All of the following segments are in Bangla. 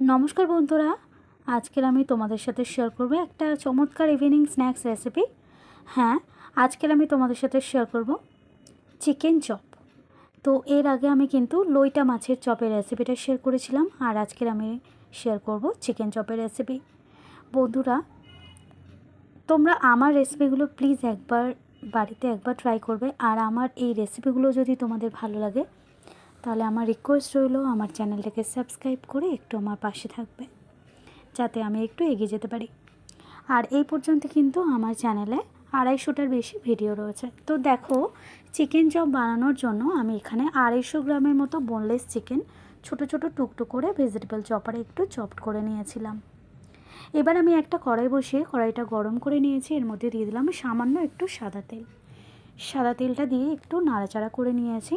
নমস্কার বন্ধুরা, আজকের আমি তোমাদের সাথে শেয়ার করব একটা চমৎকার ইভিনিং স্ন্যাক্স রেসিপি হ্যাঁ আজকের আমি তোমাদের সাথে শেয়ার করব চিকেন চপ তো এর আগে আমি কিন্তু লইটা মাছের চপের রেসিপিটা শেয়ার করেছিলাম, আর আজকের আমি শেয়ার করব চিকেন চপের রেসিপি বন্ধুরা, তোমরা আমার রেসিপিগুলো প্লিজ একবার বাড়িতে একবার ট্রাই করবে, আর আমার এই রেসিপিগুলো যদি তোমাদের ভালো লাগে তাহলে আমার রিকোয়েস্ট রইল আমার চ্যানেলটাকে সাবস্ক্রাইব করে একটু আমার পাশে থাকবে, যাতে আমি একটু এগিয়ে যেতে পারি। আর এই পর্যন্ত কিন্তু আমার চ্যানেলে আড়াইশোটার বেশি ভিডিও রয়েছে। তো দেখো চিকেন চপ বানানোর জন্য আমি এখানে আড়াইশো গ্রামের মতো বোনলেস চিকেন ছোট ছোট টুকটুক করে ভেজিটেবল চপারে একটু চপড করে নিয়েছিলাম। এবার আমি একটা কড়াই বসিয়ে কড়াইটা গরম করে নিয়েছি, এর মধ্যে দিয়ে দিলাম সামান্য একটু সাদা তেল। সাদা তেলটা দিয়ে একটু নাড়াচাড়া করে নিয়েছি।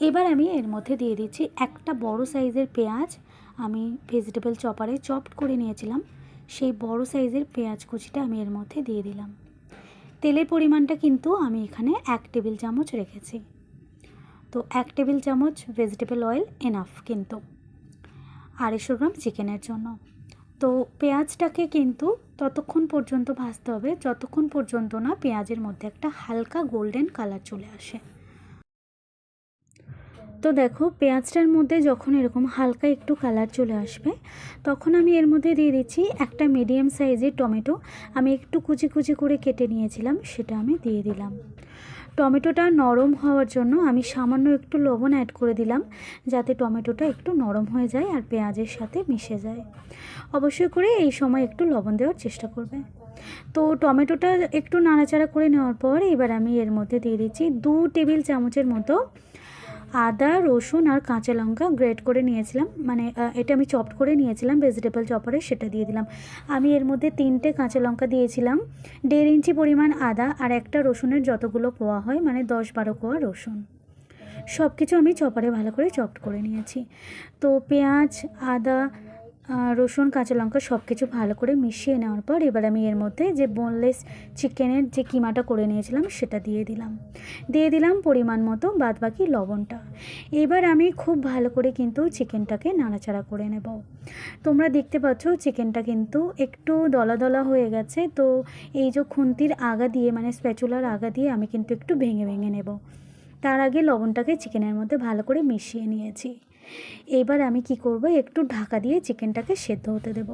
এবার আমি এর মধ্যে দিয়ে দিচ্ছি একটা বড় সাইজের পেঁয়াজ। আমি ভেজিটেবল চপারে চপড করে নিয়েছিলাম। সেই বড় সাইজের পেঁয়াজ কুচিটা আমি এর মধ্যে দিয়ে দিলাম। তেলের পরিমাণটা কিন্তু আমি এখানে এক টেবিল চামচ রেখেছি। তো এক টেবিল চামচ ভেজিটেবল অয়েল এনাফ কিন্তু। আড়াইশো গ্রাম চিকেনের জন্য। তো পেঁয়াজটাকে কিন্তু ততক্ষণ পর্যন্ত ভাজতে হবে। যতক্ষণ পর্যন্ত না পেঁয়াজের মধ্যে একটা হালকা গোল্ডেন কালার চলে আসে। তো দেখো, পেঁয়াজটার মধ্যে যখন এরকম হালকা একটু কালার চলে আসবে, তখন আমি এর মধ্যে দিয়ে দিচ্ছি একটা মিডিয়াম সাইজের টমেটো। আমি একটু কুচি কুচি করে কেটে নিয়েছিলাম, সেটা আমি দিয়ে দিলাম। টমেটোটা নরম হওয়ার জন্য আমি সামান্য একটু লবণ অ্যাড করে দিলাম, যাতে টমেটোটা একটু নরম হয়ে যায় আর পেঁয়াজের সাথে মিশে যায়। অবশ্যই করে এই সময় একটু লবণ দেওয়ার চেষ্টা করবে। তো টমেটোটা একটু নাড়াচাড়া করে নেওয়ার পর এবার আমি এর মধ্যে দিয়ে দিচ্ছি দু টেবিল চামচের মতো আদা, রসুন আর কাঁচা লঙ্কা গ্রেট করে নিয়েছিলাম। মানে এটা আমি চপড করে নিয়েছিলাম ভেজিটেবল চপারে সেটা দিয়ে দিলাম। আমি এর মধ্যে তিনটে কাঁচা লঙ্কা দিয়েছিলাম। দেড় ইঞ্চি পরিমাণ আদা আর একটা রসুনের যতগুলো কোয়া হয় মানে দশ বারো কোয়া রসুন। সব কিছু আমি চপারে ভালো করে চপড করে নিয়েছি। তো পেঁয়াজ, আদা রসুন, কাঁচা লঙ্কা সব কিছু ভালো করে মিশিয়ে নেওয়ার পর এবার আমি এর মধ্যে যে বোনলেস চিকেনের যে কিমাটা করে নিয়েছিলাম সেটা দিয়ে দিলাম। দিয়ে দিলাম পরিমাণ মতো বাদ বাকি লবণটা। এবার আমি খুব ভালো করে কিন্তু চিকেনটাকে নাড়াচাড়া করে নেব। তোমরা দেখতে পাচ্ছ চিকেনটা কিন্তু একটু দলা দলা হয়ে গেছে, তো এই যে খুন্তির আগা দিয়ে মানে স্প্যাচুলার আগা দিয়ে আমি কিন্তু একটু ভেঙে ভেঙে নেব। তার আগে লবণটাকে চিকেনের মধ্যে ভালো করে মিশিয়ে নিয়েছি। এবার আমি কি করব? একটু ঢাকা দিয়ে চিকেনটাকে সেদ্ধ হতে দেব।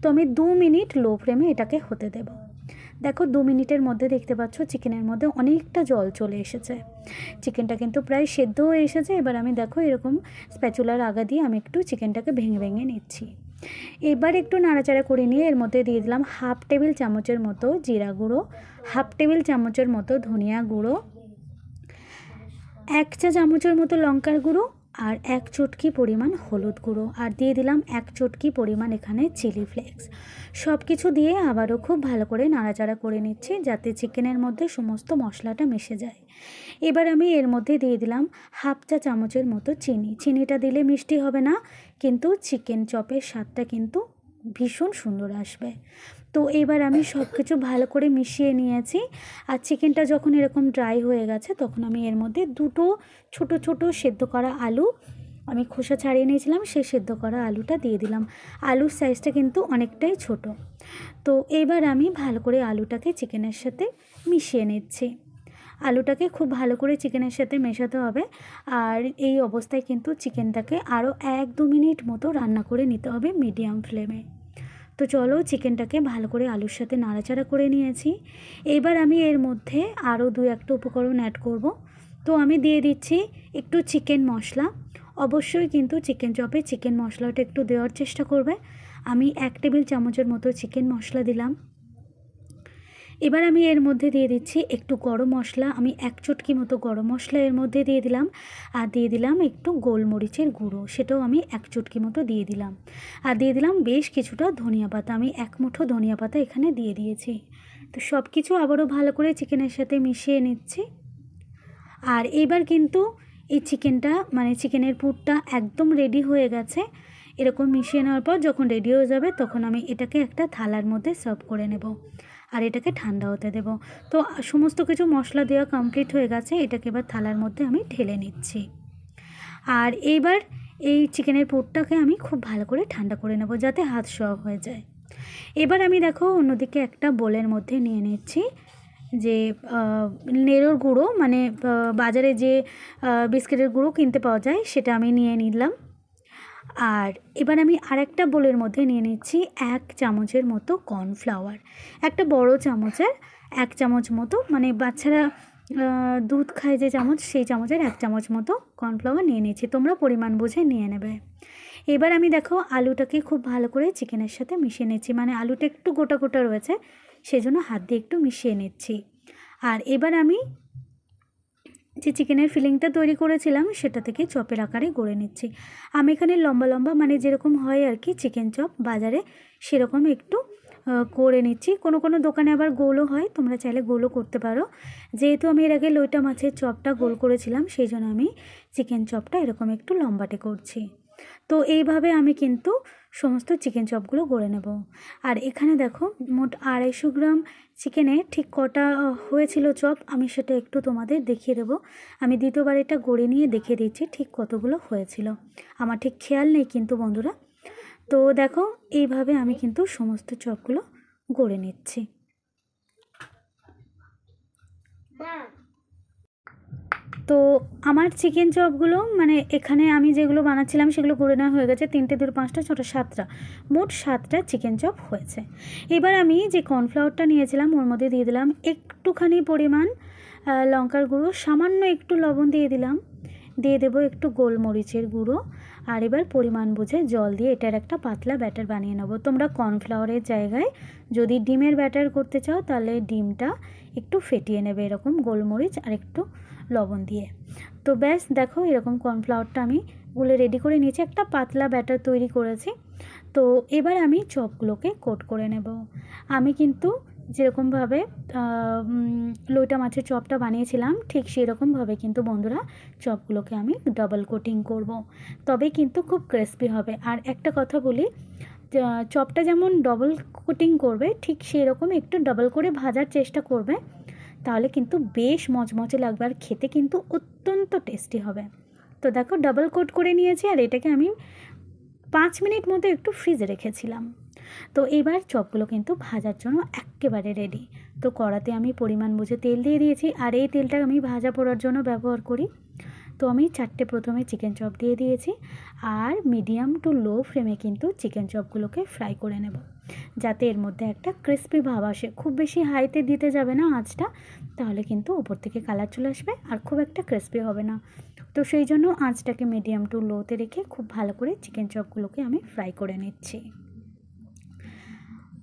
তো আমি দু মিনিট লো ফ্লেমে এটাকে হতে দেব। দেখো দু মিনিটের মধ্যে দেখতে পাচ্ছ চিকেনের মধ্যে অনেকটা জল চলে এসেছে। চিকেনটা কিন্তু প্রায় সেদ্ধ হয়ে এসেছে। এবার আমি দেখো এরকম স্প্যাচুলার আগা দিয়ে আমি একটু চিকেনটাকে ভেঙে ভেঙে নিচ্ছি। এবার একটু নাড়াচাড়া করে নিয়ে এর মধ্যে দিয়ে দিলাম হাফ টেবিল চামচের মতো জিরা গুঁড়ো হাফ টেবিল চামচের মতো ধনিয়া গুঁড়ো, এক চা চামচের মতো লঙ্কার গুঁড়ো আর এক চটকি পরিমাণ হলুদ গুঁড়ো আর দিয়ে দিলাম এক চটকি পরিমাণ এখানে চিলি ফ্লেক্স। সব কিছু দিয়ে আবারও খুব ভালো করে নাড়াচাড়া করে নিচ্ছি যাতে চিকেনের মধ্যে সমস্ত মশলাটা মিশে যায়। এবার আমি এর মধ্যে দিয়ে দিলাম হাফ চা চামচের মতো চিনি। চিনিটা দিলে মিষ্টি হবে না, কিন্তু চিকেন চপের স্বাদটা কিন্তু ভীষণ সুন্দর আসবে। তো এবার আমি সব কিছু ভালো করে মিশিয়ে নিয়েছি আর চিকেনটা যখন এরকম ড্রাই হয়ে গেছে তখন আমি এর মধ্যে দুটো ছোট ছোট সেদ্ধ করা আলু আমি খোসা ছাড়িয়ে নিয়েছিলাম, সেই সেদ্ধ করা আলুটা দিয়ে দিলাম। আলুর সাইজটা কিন্তু অনেকটাই ছোট। তো এবার আমি ভালো করে আলুটাকে চিকেনের সাথে মিশিয়ে নিচ্ছি। আলুটাকে খুব ভালো করে চিকেনের সাথে মেশাতে হবে। আর এই অবস্থায় কিন্তু চিকেনটাকে আরও এক দু মিনিট মতো রান্না করে নিতে হবে মিডিয়াম ফ্লেমে। তো চলো চিকেনটাকে ভালো করে আলুর সাথে নাড়াচাড়া করে নিয়েছি। এবার আমি এর মধ্যে আরও দু একটা উপকরণ অ্যাড করব। তো আমি দিয়ে দিচ্ছি একটু চিকেন মশলা। অবশ্যই কিন্তু চিকেন চপে চিকেন মশলাটা একটু দেওয়ার চেষ্টা করবে। আমি এক টেবিল চামচের মতো চিকেন মশলা দিলাম। এবার আমি এর মধ্যে দিয়ে দিচ্ছি একটু গরম মশলা। আমি এক চটকি মতো গরম মশলা এর মধ্যে দিয়ে দিলাম। আর দিয়ে দিলাম একটু গোলমরিচের গুঁড়ো, সেটাও আমি এক চটকি মতো দিয়ে দিলাম। আর দিয়ে দিলাম বেশ কিছুটা ধনিয়া পাতা। আমি এক মুঠো ধনিয়া পাতা এখানে দিয়ে দিয়েছি। তো সব কিছু আবারও ভালো করে চিকেনের সাথে মিশিয়ে নিচ্ছি। আর এবার কিন্তু এই চিকেনটা মানে চিকেনের পুরটা একদম রেডি হয়ে গেছে। এরকম মিশিয়ে নেওয়ার পর যখন রেডি হয়ে যাবে, তখন আমি এটাকে একটা থালার মধ্যে সার্ভ করে নেব। আর এটাকে ঠান্ডা হতে দেব। তো সমস্ত কিছু মশলা দেওয়া কমপ্লিট হয়ে গেছে, এটাকে এবার থালার মধ্যে আমি ঢেলে নিচ্ছি। আর এইবার এই চিকেনের পুরটাকে আমি খুব ভালো করে ঠান্ডা করে নেব যাতে হাত শোয়া হয়ে যায়। এবার আমি দেখো অন্যদিকে একটা বোলের মধ্যে নিয়ে নিচ্ছি যে নেড়োর গুঁড়ো মানে বাজারে যে বিস্কিটের গুঁড়ো কিনতে পাওয়া যায় সেটা আমি নিয়ে নিলাম। আর এবার আমি আরেকটা বোলের মধ্যে নিয়ে নিচ্ছি এক চামচের মতো কর্নফ্লাওয়ার। একটা বড় চামচের এক চামচ মতো মানে বাচ্চারা দুধ খায় যে চামচ, সেই চামচের এক চামচ মতো কর্নফ্লাওয়ার নিয়ে নিচ্ছি। তোমরা পরিমাণ বুঝে নিয়ে নেবে। এবার আমি দেখো আলুটাকে খুব ভালো করে চিকেনের সাথে মিশিয়ে নিচ্ছি। মানে আলুটা একটু গোটা গোটা রয়েছে, সেজন্য হাত দিয়ে একটু মিশিয়ে নিচ্ছি। আর এবার আমি যে চিকেনের ফিলিংটা তৈরি করেছিলাম সেটা থেকে চপের আকারে গড়ে নিচ্ছি। আমি এখানে লম্বা লম্বা মানে যেরকম হয় আর কি চিকেন চপ বাজারে সেরকম একটু করে নিচ্ছি। কোনো কোনো দোকানে আবার গোলও হয়, তোমরা চাইলে গোলও করতে পারো। যেহেতু আমি এর আগে লইটা মাছের চপটা গোল করেছিলাম, সেই জন্য আমি চিকেন চপটা এরকম একটু লম্বাটে করছি। তো এইভাবে আমি কিন্তু সমস্ত চিকেন চপগুলো গড়ে নেব। আর এখানে দেখো, মোট আড়াইশো গ্রাম চিকেনে ঠিক কটা হয়েছিল চপ আমি সেটা একটু তোমাদের দেখিয়ে দেবো। আমি দ্বিতীয়বার এটা গড়ে নিয়ে দেখিয়ে দিচ্ছি ঠিক কতগুলো হয়েছিল। আমার ঠিক খেয়াল নেই কিন্তু বন্ধুরা। তো দেখো, এইভাবে আমি কিন্তু সমস্ত চপগুলো গড়ে নিচ্ছি। তো আমার চিকেন চপগুলো মানে এখানে আমি যেগুলো বানাচ্ছিলাম সেগুলো করে নেওয়া হয়ে গেছে তিনটে, দুটো, পাঁচটা, ছটা, সাতটা। মোট সাতটা চিকেন চপ হয়েছে। এবার আমি যে কর্নফ্লাওয়ারটা নিয়েছিলাম, ওর মধ্যে দিয়ে দিলাম একটুখানি পরিমাণ লঙ্কার গুঁড়ো, সামান্য একটু লবণ দিয়ে দিলাম। দিয়ে দেবো একটু গোলমরিচের গুঁড়ো। আর এবার পরিমাণ বুঝে জল দিয়ে এটার একটা পাতলা ব্যাটার বানিয়ে নেব। তোমরা কর্নফ্লাওয়ারের জায়গায় যদি ডিমের ব্যাটার করতে চাও, তাহলে ডিমটা একটু ফেটিয়ে নেবে। এরকম গোলমরিচ আর একটু লবণ দিয়ে। তো ব্যাস, দেখো এরকম কর্নফ্লাওয়ারটা আমি গুলে রেডি করে নিয়েছি। একটা পাতলা ব্যাটার তৈরি করেছি। তো এবার আমি চপগুলোকে কোট করে নেব। আমি কিন্তু যেরকমভাবে লইটা মাছের চপটা বানিয়েছিলাম, ঠিক সেরকমভাবে কিন্তু বন্ধুরা চপগুলোকে আমি ডাবল কোটিং করব। তবে কিন্তু খুব ক্রিস্পি হবে। আর একটা কথা বলি চপটা যেমন ডবল কোটিং করবে, ঠিক সেই রকম একটু ডাবল করে ভাজার চেষ্টা করবে। তাহলে কিন্তু বেশ মচমচে লাগবে আর খেতে কিন্তু অত্যন্ত টেস্টি হবে। তো দেখো ডাবল কোট করে নিয়েছি আর এটাকে আমি পাঁচ মিনিট মতো একটু ফ্রিজে রেখেছিলাম। তো এবার চপগুলো কিন্তু ভাজার জন্য একেবারে রেডি তো কড়াতে আমি পরিমাণ বুঝে তেল দিয়ে দিয়েছি আর এই তেলটা আমি ভাজা পোড়ার জন্য ব্যবহার করি। তো আমি চারটে প্রথমে চিকেন চপ দিয়ে দিয়েছি আর মিডিয়াম টু লো ফ্লেমে কিন্তু চিকেন চপগুলোকে ফ্রাই করে নেব। যাতে এর মধ্যে একটা ক্রিস্পি ভাব আসে। খুব বেশি হাইতে দিতে যাবে না আঁচটা, তাহলে কিন্তু ওপর থেকে কালার চলে আসবে আর খুব একটা ক্রিস্পি হবে না। তো সেই জন্য আঁচটাকে মিডিয়াম টু লোতে রেখে খুব ভালো করে চিকেন চপগুলোকে আমি ফ্রাই করে নিচ্ছি।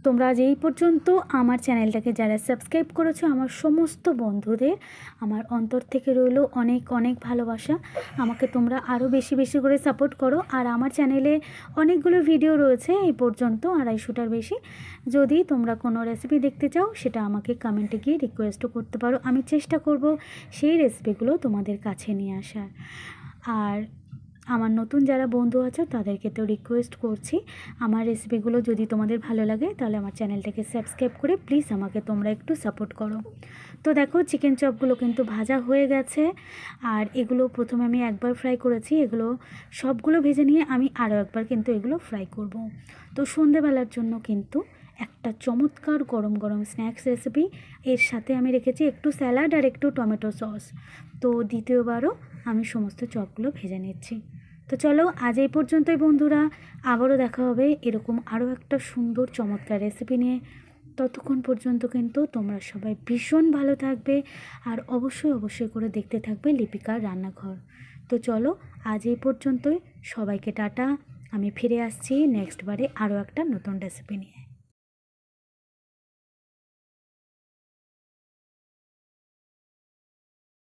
তোমরা আজ এই পর্যন্ত। আমার চ্যানেলটাকে যারা সাবস্ক্রাইব করেছ, আমার সমস্ত বন্ধুদের, আমার অন্তর থেকে রইল অনেক অনেক ভালোবাসা। আমাকে তোমরা আরও বেশি বেশি করে সাপোর্ট করো। আর আমার চ্যানেলে অনেকগুলো ভিডিও রয়েছে এই পর্যন্ত, আড়াইশোটার বেশি। যদি তোমরা কোনো রেসিপি দেখতে চাও, সেটা আমাকে কমেন্টে গিয়ে রিকোয়েস্টও করতে পারো। আমি চেষ্টা করব সেই রেসিপিগুলো তোমাদের কাছে নিয়ে আসার। আর আমার নতুন যারা বন্ধু আছে, তাদেরকে তো রিকোয়েস্ট করছি। আমার রেসিপিগুলো যদি তোমাদের ভালো লাগে, তাহলে আমার চ্যানেলটাকে সাবস্ক্রাইব করে প্লিজ আমাকে তোমরা একটু সাপোর্ট করো। তো দেখো চিকেন চপগুলো কিন্তু ভাজা হয়ে গেছে। আর এগুলো প্রথমে আমি একবার ফ্রাই করেছি। এগুলো সবগুলো ভেজে নিয়ে আমি আরও একবার কিন্তু এগুলো ফ্রাই করব। তো সন্ধেবেলার জন্য কিন্তু একটা চমৎকার গরম গরম স্ন্যাক্স রেসিপি এর সাথে আমি রেখেছি একটু স্যালাড আর একটু টমেটো সস তো দ্বিতীয়বারও আমি সমস্ত চপগুলো ভেজে নিচ্ছি। তো চলো, আজ এই পর্যন্তই বন্ধুরা। আবারও দেখা হবে এরকম আরও একটা সুন্দর, চমৎকার রেসিপি নিয়ে। ততক্ষণ পর্যন্ত কিন্তু তোমরা সবাই ভীষণ ভালো থাকবে আর অবশ্যই অবশ্যই করে দেখতে থাকবে লিপিকার রান্নাঘর। তো চলো, আজ এই পর্যন্তই। সবাইকে টাটা। আমি ফিরে আসছি নেক্সট বারে আরও একটা নতুন রেসিপি নিয়ে।